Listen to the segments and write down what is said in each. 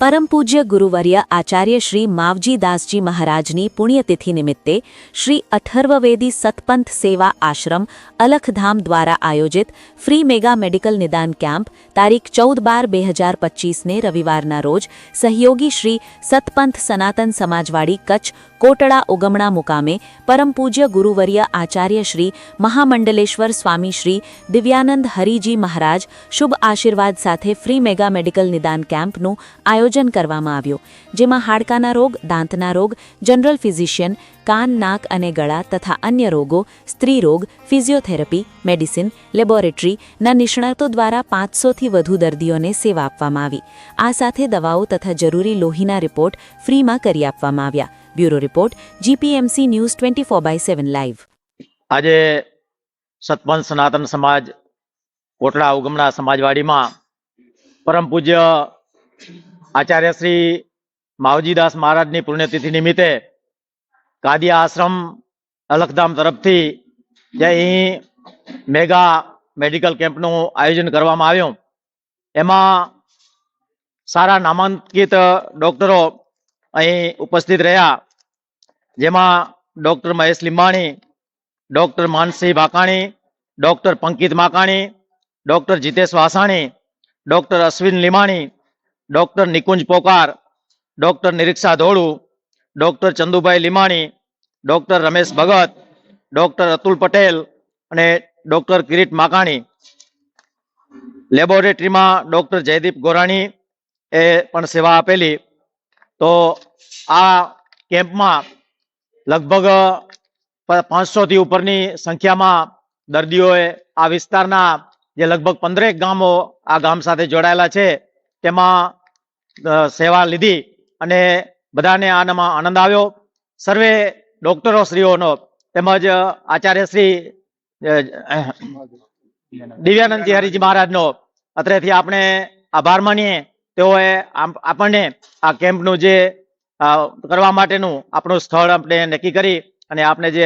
પરમ પૂજ્ય ગુરુવર્ય આચાર્ય શ્રી માવજીદાસજી મહારાજની પુણ્યતિથિ નિમિત્તે શ્રી અથર્વવેદી સતપંથ સેવા આશ્રમ અલખધામ દ્વારા આયોજિત ફ્રી મેગા મેડિકલ નિદાન કેમ્પ તારીખ ચૌદ બાર બે હજાર પચીસને રવિવારના રોજ સહયોગી શ્રી સતપંથ સનાતન સમાજવાડી કચ્છ કોટડા ઉગમણા મુકામે પરમ પૂજ્ય ગુરુવર્ય આચાર્ય શ્રી મહામંડલેશ્વર સ્વામી શ્રી દિવ્યાનંદ હરિજી મહારાજ શુભ આશીર્વાદ સાથે ફ્રી મેગા મેડિકલ નિદાન કેમ્પનું આયોજન કરવામાં આવ્યું, જેમાં હાડકાના રોગ, દાંતના રોગ, જનરલ ફિઝિશિયન, કાન, નાક અને ગળા તથા અન્ય રોગો, સ્ત્રી રોગ, ફિઝિયોથેરપી, મેડિસિન લેબોરેટરીના નિષ્ણાતો દ્વારા પાંચસોથી વધુ દર્દીઓને સેવા આપવામાં આવી. આ સાથે દવાઓ તથા જરૂરી લોહીના રિપોર્ટ ફ્રીમાં કરી આપવામાં આવ્યા. Bureau report, GPMC news twenty four by seven live. આજે સતપંચ સનાતન સમાજ કોટડા ઉગમણા સમાજવાડીમાં પરમ પૂજ્ય આચાર્ય શ્રી માવજીદાસ મહારાજની પુણ્યતિથિ નિમિત્તે કાદિયા આશ્રમ અલખધામ તરફથી જે અહીં મેગા મેડિકલ કેમ્પનું આયોજન કરવામાં આવ્યું. એમાં સારા નામાંકિત ડોક્ટરો અહીં ઉપસ્થિત રહ્યા. જેમાં doctor Mahesh Limbani, doctor Mansinh Bhakani doctor Pankit Makani, doctor Jitesh Vasani, doctor Ashwin Limani doctor Nikunj Pokar, doctor Niriksha Dholu, doctor Chandubhai Limani, doctor Ramesh Bhagat, doctor Atul Patel અને ડોક્ટર કિરીટ માકાણી. લેબોરેટરીમાં doctor Jaydeep ગોરાણી એ પણ સેવા આપેલી. તો આ કેમ્પમાં લગભગ પાંચસોથી ઉપરની સંખ્યામાં દર્દીઓએ આ વિસ્તારના જે લગભગ પંદરેક ગામો આ ગામ સાથે જોડાયેલા છે, તેમાં સેવા લીધી અને બધાને આનામાં આનંદ આવ્યો. સર્વે ડોક્ટરો શ્રીઓનો તેમજ આચાર્ય શ્રી દિવ્યાનંદજી હરિજી મહારાજનો અત્રેથી આપણે આભાર માનીએ. તેઓએ આપણને આ કેમ્પનું જે કરવા માટેનું આપણું સ્થળ આપણે નક્કી કરી અને આપણે જે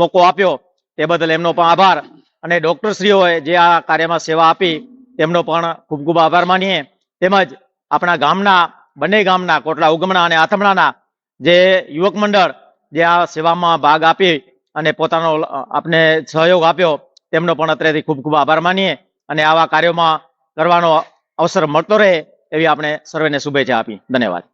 મોકો આપ્યો તે બદલ એમનો પણ આભાર. અને ડોક્ટરશ્રીઓએ જે આ કાર્યમાં સેવા આપી તેમનો પણ ખૂબ ખૂબ આભાર માનીએ. તેમજ આપણા ગામના, બંને ગામના, કોટલા ઉગમણા અને આથમણાના જે યુવક મંડળ જે આ સેવામાં ભાગ આપી અને પોતાનો આપને સહયોગ આપ્યો, તેમનો પણ અત્રેથી ખૂબ ખૂબ આભાર માનીએ અને આવા કાર્યોમાં કરવાનો અવસર મળતો રહે એવી આપણે સર્વેને શુભેચ્છા આપી. ધન્યવાદ.